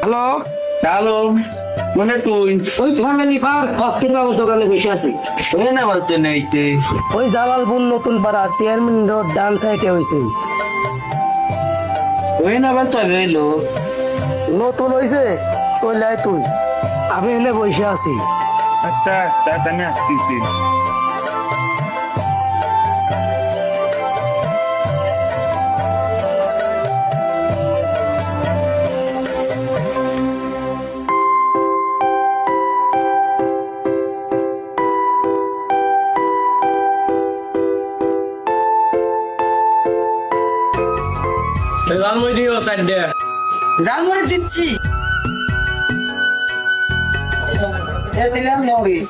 Hello? Hello মানে তুই? ওই ফ্যামিলি পার। ফকির বাবু দোকানে বসে আছি। ওই না বলতে নেইতে ওই জালালপুর নতুন পাড়া চেয়ারম্যান রোড ডান সাইডে হইছে। ওই না বলতে রইল। নতুন হইছে? চলে আয় তুই। আমি এনে বসে আছি। আচ্ছা আচ্ছা আমি আসতেছি। লালমই দিও সাইডে জালমুড়ি দিচ্ছি। দিলাম মরিচ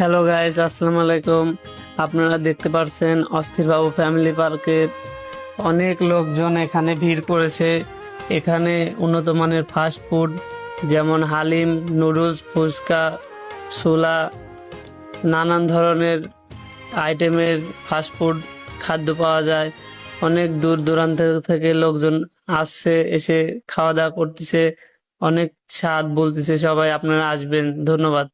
হ্যালো গাইস আসসালামু আলাইকুম আপনারা দেখতে পাচ্ছেন অস্থিরবাবু ফ্যামিলি পার্কের অনেক লোকজন এখানে ভিড় করেছে। এখানে উন্নত মানের ফাস্ট ফুড যেমন হালিম নুডলস ফুচকা, ছোলা, নানান ধরনের আইটেমের ফাস্ট ফুড খাদ্য পাওয়া যায়। অনেক দূর দূরান্ত থেকে লোকজন আসছে, এসে খাওয়া দাওয়া করতেছে। অনেক স্বাদ বলতেছে সবাই, আপনারা আসবেন। ধন্যবাদ।